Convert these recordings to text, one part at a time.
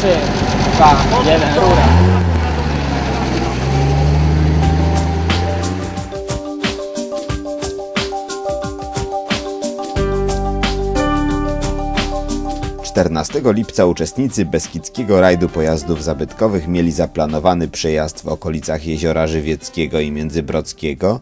3, 2, 1, rura. Czternastego lipca uczestnicy Beskidzkiego Rajdu Pojazdów Zabytkowych mieli zaplanowany przejazd w okolicach Jeziora Żywieckiego i Międzybrodzkiego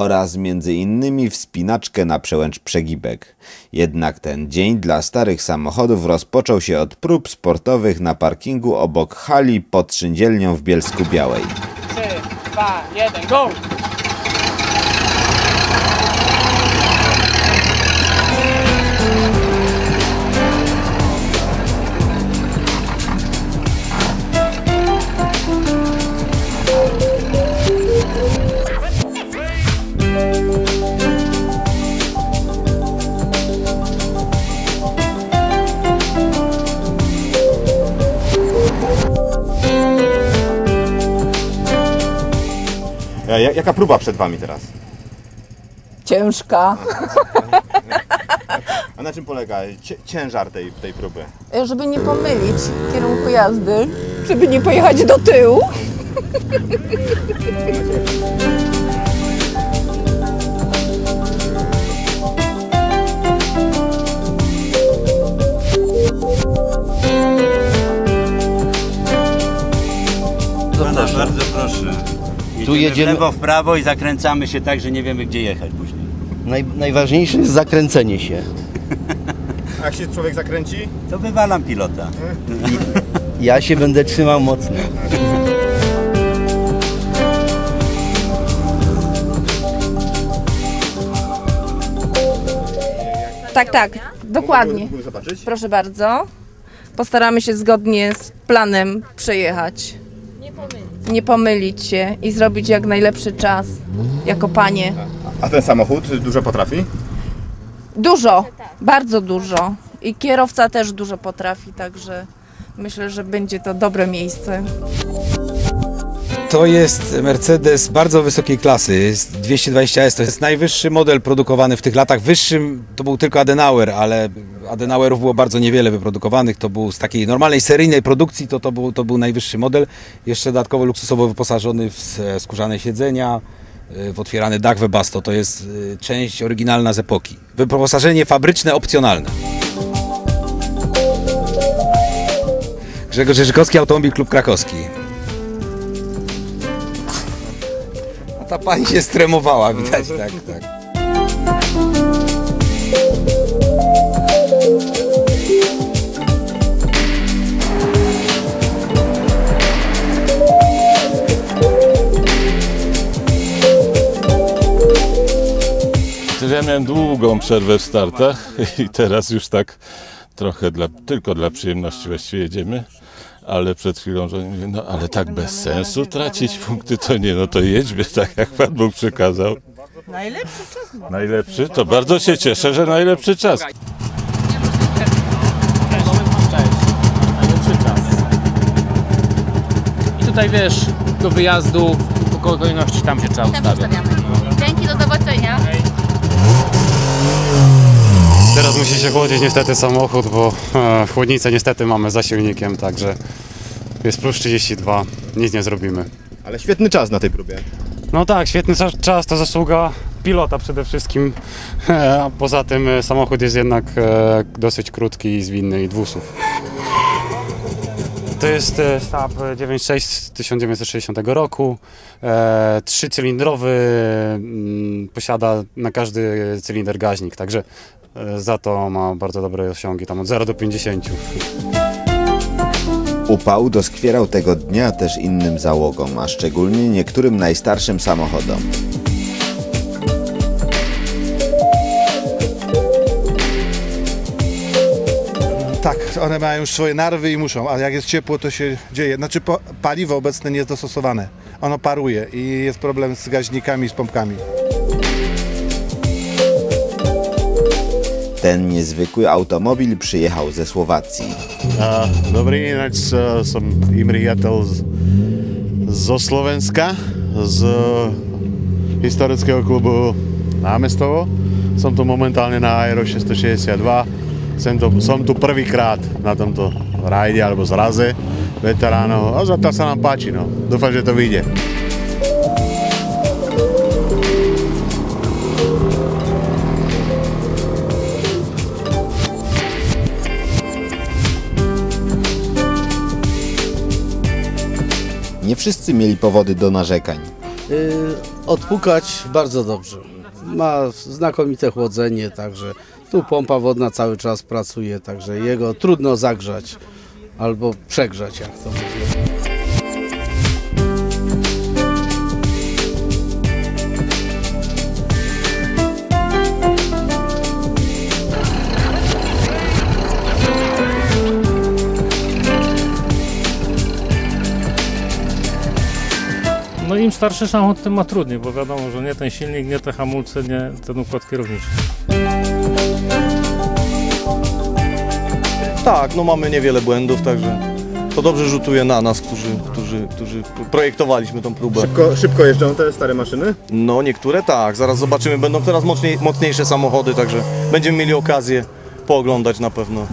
oraz między innymi wspinaczkę na przełęcz Przegibek. Jednak ten dzień dla starych samochodów rozpoczął się od prób sportowych na parkingu obok hali pod Szyndzielnią w Bielsku Białej. 3, 2, 1, go! Jaka próba przed Wami teraz? Ciężka. A na czym polega ciężar tej, tej próby? Żeby nie pomylić kierunku jazdy, żeby nie pojechać do tyłu. Tu jedziemy- w lewo, w prawo i zakręcamy się tak, że nie wiemy gdzie jechać później. Naj, najważniejsze jest zakręcenie się. A jak się człowiek zakręci? To wywalam pilota. Ja się będę trzymał mocno. Tak, tak, dokładnie. Proszę bardzo. Postaramy się zgodnie z planem przejechać. Nie pomylić się i zrobić jak najlepszy czas jako panie. A ten samochód dużo potrafi? Dużo, bardzo dużo. I kierowca też dużo potrafi, także myślę, że będzie to dobre miejsce. To jest Mercedes bardzo wysokiej klasy, jest 220S, to jest najwyższy model produkowany w tych latach. Wyższym to był tylko Adenauer, ale Adenauerów było bardzo niewiele wyprodukowanych. To był z takiej normalnej seryjnej produkcji, to, to, był, to był najwyższy model. Jeszcze dodatkowo luksusowo wyposażony w e, skórzane siedzenia, e, w otwierany dach Webasto. To jest e, część oryginalna z epoki. Wyposażenie fabryczne opcjonalne. Grzegorz Jerzykowski, Automobil Klub Krakowski. Ta pani się stremowała, widać, tak, tak. Przecież ja miałem długą przerwę w startach i teraz już tak trochę dla, tylko dla przyjemności właściwie jedziemy. Ale przed chwilą, że mówię, no ale tak bez sensu tracić punkty, to nie, no to jedźmy tak jak Pan Bóg przekazał. Najlepszy czas. Najlepszy? To bardzo się cieszę, że najlepszy czas. Najlepszy czas. I tutaj wiesz, do wyjazdu, po kolejności tam się trzeba ustawiać. Dzięki, do zobaczenia. Teraz musi się chłodzić niestety samochód, bo e, chłodnicę niestety mamy za silnikiem, także jest plus 32, nic nie zrobimy. Ale świetny czas na tej próbie. No tak, świetny cza- czas to zasługa pilota przede wszystkim, e, a poza tym e, samochód jest jednak e, dosyć krótki i zwinny i dwusów. To jest Saab 9.6 z 1960 roku, trzycylindrowy, mm, posiada na każdy cylinder gaźnik, także za to ma bardzo dobre osiągi, tam od 0 do 50. Upał doskwierał tego dnia też innym załogom, a szczególnie niektórym najstarszym samochodom. Tak, one mają już swoje narwy i muszą, a jak jest ciepło, to się dzieje. Znaczy paliwo obecne nie jest dostosowane. Ono paruje i jest problem z gaźnikami, z pompkami. Ten niezwykły automobil przyjechał ze Słowacji. Dobrý, ináč uh, som Imri Jatel z, zo Slovenska, z historického klubu Námestovo. Som tu momentálne na Aero 662 Som tu, som tu prvýkrát na tomto rajde alebo zraze veteránov a zatiaľ sa nám páči. No. Dúfam, že to vyjde. Wszyscy mieli powody do narzekań. Y, odpukać bardzo dobrze. Ma znakomite chłodzenie, także tu pompa wodna cały czas pracuje, także jego trudno zagrzać albo przegrzać, jak to mówię. Im starszy samochód, tym ma trudniej, bo wiadomo, że nie ten silnik, nie te hamulce, nie ten układ kierowniczy. Tak, no mamy niewiele błędów, także to dobrze rzutuje na nas, którzy, którzy, którzy projektowaliśmy tą próbę. Szybko, szybko jeżdżą te stare maszyny? No niektóre tak, zaraz zobaczymy, będą teraz mocniej, mocniejsze samochody, także będziemy mieli okazję pooglądać na pewno.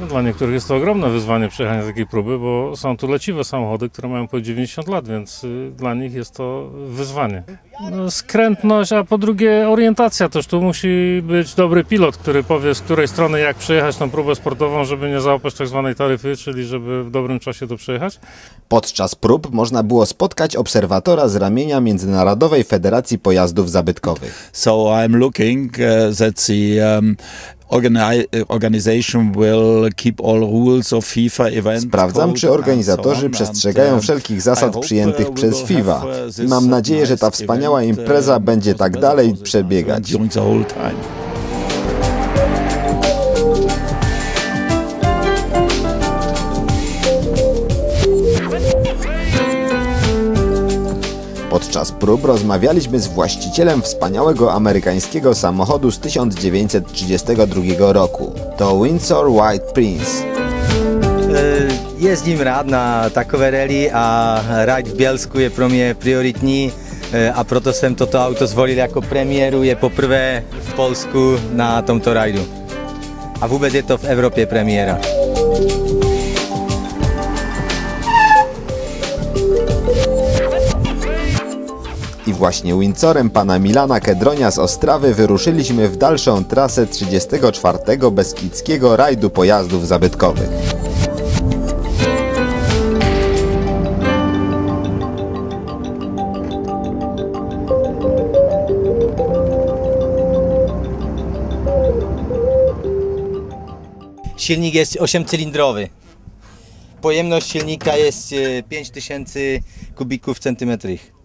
No, dla niektórych jest to ogromne wyzwanie przejechania takiej próby, bo są tu leciwe samochody, które mają po 90 lat, więc y, dla nich jest to wyzwanie. No, skrętność, a po drugie orientacja też. Tu musi być dobry pilot, który powie z której strony jak przejechać tą próbę sportową, żeby nie załapać tak zwanej taryfy, czyli żeby w dobrym czasie to przejechać. Podczas prób można było spotkać obserwatora z ramienia Międzynarodowej Federacji Pojazdów Zabytkowych. So I'm looking uh, that the um, organi- organization will keep all rules of FIFA event. Sprawdzam, czy organizatorzy przestrzegają wszelkich zasad przyjętych przez FIFA i mam nadzieję, że ta wspaniała impreza będzie tak dalej przebiegać. Podczas prób rozmawialiśmy z właścicielem wspaniałego amerykańskiego samochodu z 1932 roku. To Windsor White Prince. Jezdím rád na takové rally a ride v Bielsku je pro mě prioritní e, a proto jsem toto auto zvolil jako premiéru. Je poprvé v Polsku na tomto rajdu. A vůbec je to v Evropě premiéra. I właśnie Windsorem pana Milana Kedronia z Ostrawy wyruszyliśmy w dalszą trasę 34. Beskidzkiego Rajdu Pojazdów Zabytkowych. Silnik jest 8-cylindrowy. Pojemność silnika jest e, 5000 kubików centymetrów.